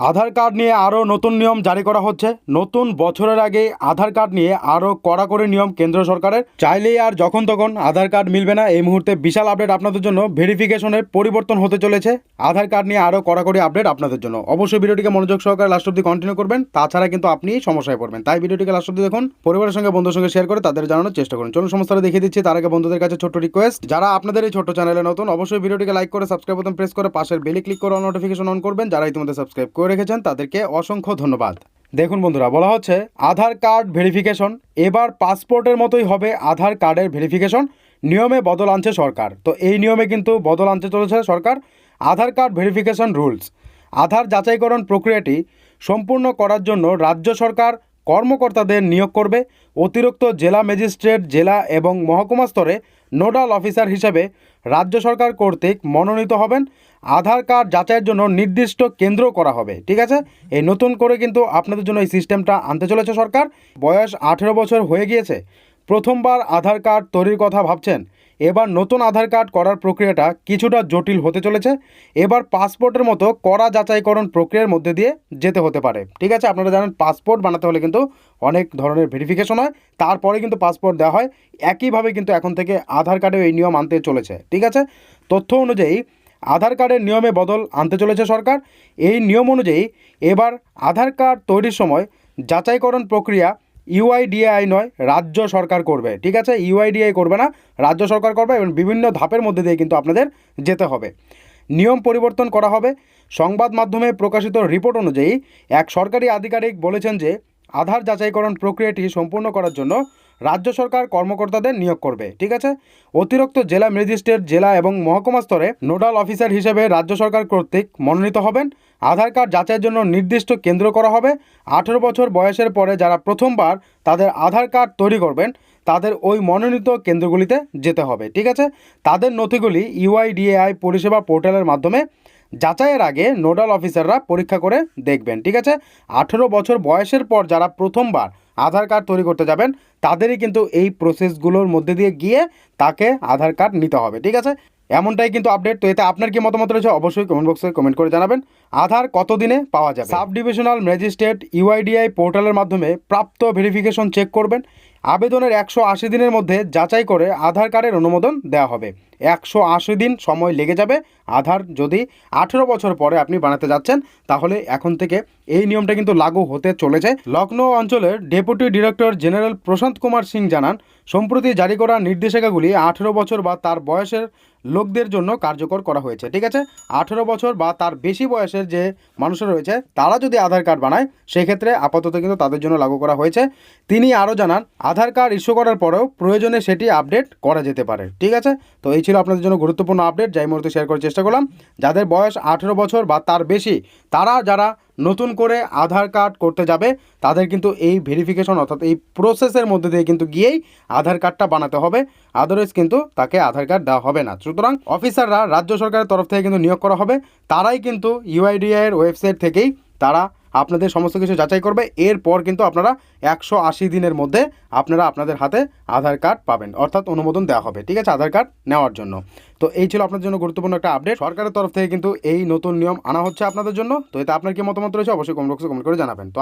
আধার card নিয়ে আরও নতুন নিয়ম জারি করা হচ্ছে। নতুন বছরের আগে আধার কার্ড নিয়ে আরও কড়াকড়ি নিয়ম কেন্দ্র সরকারের। চাইলেই আর যখন তখন আধার কার্ড মিলবে না। এই মুহূর্তে বিশাল আপডেট আপনাদের জন্য ভেরিফিকেশনের পরিবর্তন হতে চলেছে। আধার কার্ড নিয়ে আরও কড়াকড়ি আপডেট আপনাদের জন্য। অবশ্যই ভিডিওটিকে মনোযোগ সহকারে লাস্ট অব্দি কন্টিনিউ করবেন। তাছাড়া কিন্তু আপনি সমস্যায় পড়বেন। তাই ভিডিওটিকে লাস্ট অব্দি দেখুন, পরিবারের সঙ্গে বন্ধুর সঙ্গে শেয়ার করে তাদের জানানোর চেষ্টা করুন। চলুন সমস্যাটা দেখিয়ে দিচ্ছি। তার আগে বন্ধুদের কাছে ছোট্ট রিকোয়েস্ট যারা আপনাদের এই ছোট্ট চ্যানেলে নতুন, অবশ্যই ভিডিওটিকে লাইক করে সাবস্ক্রাইব বোতাম প্রেস করে পাশের বেলে ক্লিক করে নোটিফিকেশন অন করবেন। যারা ইতিমধ্যে সাবস্ক্রাইব করে রেখেছেন, তাদেরকে অসংখ্য ধন্যবাদ। দেখুন বন্ধুরা, বলা হচ্ছে আধার কার্ড ভেরিফিকেশন, এবার পাসপোর্টের মতোই হবে আধার কার্ডের ভেরিফিকেশন, নিয়মে বদল আনছে সরকার। তো এই নিয়মে কিন্তু বদল আনতে চলেছে সরকার, Aadhaar card verification rules. Aadhaar যাচাইকরণ প্রক্রিয়াটি সম্পূর্ণ করার জন্য রাজ্য সরকার কর্মকর্তাদের নিয়োগ করবে, অতিরিক্ত জেলা ম্যাজিস্ট্রেট, জেলা এবং মহকুমা স্তরে নোডাল অফিসার হিসেবে রাজ্য সরকার কর্তৃক মনোনীত হবেন আধার কার্ড যাচাইয়ের জন্য নির্দিষ্ট কেন্দ্র করা হবে, ঠিক আছে? এই নতুন করে কিন্তু আপনাদের জন্য এই সিস্টেমটা আনতে চলেছে সরকার। বয়স আঠেরো বছর হয়ে গিয়েছে, প্রথমবার আধার কার্ড তৈরির কথা ভাবছেন। এবার নতুন আধার কার্ড করার প্রক্রিয়াটা কিছুটা জটিল হতে চলেছে। এবার পাসপোর্টের মতো করা যাচাইকরণ প্রক্রিয়ার মধ্যে দিয়ে যেতে হতে পারে, ঠিক আছে? আপনারা জানেন পাসপোর্ট বানাতে হলে কিন্তু অনেক ধরনের ভেরিফিকেশন হয়। তারপরে কিন্তু পাসপোর্ট দেওয়া হয়। একইভাবে কিন্তু এখন থেকে আধার কার্ডেও এই নিয়ম আনতে চলেছে, ঠিক আছে? তথ্য অনুযায়ী আধার কার্ডের নিয়মে বদল আনতে চলেছে সরকার। এই নিয়ম অনুযায়ী এবার আধার কার্ড তৈরির সময় যাচাইকরণ প্রক্রিয়া ইউআইডিএআই নয়, রাজ্য সরকার করবে। ঠিক আছে? ইউআইডিআই করবে না, রাজ্য সরকার করবে এবং বিভিন্ন ধাপের মধ্যে দিয়ে কিন্তু আপনাদের যেতে হবে। নিয়ম পরিবর্তন করা হবে। সংবাদ মাধ্যমে প্রকাশিত রিপোর্ট অনুযায়ী এক সরকারি আধিকারিক বলেছেন যে, আধার যাচাইকরণ প্রক্রিয়াটি সম্পূর্ণ করার জন্য রাজ্য সরকার কর্মকর্তাদের নিয়োগ করবে, ঠিক আছে? অতিরিক্ত জেলা ম্যাজিস্ট্রেট, জেলা এবং মহকুমা স্তরে নোডাল অফিসার হিসেবে রাজ্য সরকার কর্তৃক মনোনীত হবেন। আধার কার্ড যাচাইয়ের জন্য নির্দিষ্ট কেন্দ্র করা হবে। আঠেরো বছর বয়সের পরে যারা প্রথমবার তাদের আধার কার্ড তৈরি করবেন, তাদের ওই মনোনীত কেন্দ্রগুলিতে যেতে হবে, ঠিক আছে? তাদের নথিগুলি ইউআইডিএআই পরিষেবা পোর্টালের মাধ্যমে যাচাইয়ের আগে নোডাল অফিসাররা পরীক্ষা করে দেখবেন, ঠিক আছে? আঠেরো বছর বয়সের পর যারা প্রথমবার আধার কার্ড তৈরি করতে যাবেন, তাদেরই কিন্তু এই প্রসেসগুলোর মধ্যে দিয়ে গিয়ে তাকে আধার কার্ড নিতে হবে, ঠিক আছে? এমনটাই কিন্তু আপডেট তো এতে আপনার কি মতামত রয়েছে অবশ্যই কমেন্ট বক্সে কমেন্ট করে জানাবেন। আধার কত দিনে পাওয়া যাবে? সাব ডিভিশনাল ম্যাজিস্ট্রেট ইউআইডিআই পোর্টালের মাধ্যমে প্রাপ্ত ভেরিফিকেশন চেক করবেন। আবেদনের একশো আশি দিনের মধ্যে যাচাই করে আধার কার্ডের অনুমোদন দেওয়া হবে। একশো আশি দিন সময় লেগে যাবে আধার যদি আঠেরো বছর পরে আপনি বানাতে যাচ্ছেন, তাহলে এখন থেকে এই নিয়মটা কিন্তু লাগু হতে চলেছে। লখনৌ অঞ্চলের deputy director general Prashant Kumar Singh জানান, সম্প্রতি জারি করা নির্দেশিকাগুলি আঠেরো বছর বা তার বয়সের লোকদের জন্য কার্যকর করা হয়েছে, ঠিক আছে? আঠেরো বছর বা তার বেশি বয়সের যে মানুষরা রয়েছে, তারা যদি আধার কার্ড বানায়, সেক্ষেত্রে আপাতত কিন্তু তাদের জন্য লাগু করা হয়েছে। তিনি আরও জানান, আধার কার্ড ইস্যু করার পরেও প্রয়োজনে সেটি আপডেট করা যেতে পারে, ঠিক আছে? তো এই ছিল আপনাদের জন্য গুরুত্বপূর্ণ আপডেট যাই মুহূর্তে শেয়ার করার চেষ্টা করলাম। যাদের বয়স আঠেরো বছর বা তার বেশি, তারা যারা নতুন করে আধার কার্ড করতে যাবে, তাদের কিন্তু এই ভেরিফিকেশন অর্থাৎ এই প্রসেসের মধ্যে দিয়ে কিন্তু গিয়েই আধার কার্ডটা বানাতে হবে। আদারওয়াইজ কিন্তু তাকে আধার কার্ড দেওয়া হবে না। সুতরাং অফিসাররা রাজ্য সরকারের তরফ থেকে কিন্তু নিয়োগ করা হবে। তারাই কিন্তু ইউআইডিআই এর ওয়েবসাইট থেকেই তারা আপনাদের সমস্ত কিছু যাচাই করবে। এরপর কিন্তু আপনারা একশো আশি দিনের মধ্যে আপনারা আপনাদের হাতে আধার কার্ড পাবেন। অর্থাৎ অনুমোদন দেওয়া হবে। ঠিক আছে? আধার কার্ড নেওয়ার জন্য। তো এই ছিল আপনার জন্য গুরুত্বপূর্ণ একটা আপডেট। সরকারের তরফ থেকে কিন্তু এই নতুন নিয়ম আনা হচ্ছে আপনাদের জন্য। তো এতে আপনার কি মতামত রয়েছে? অবশ্যই কমেন্ট বক্সে কমেন্ট করে জানাবেন। তো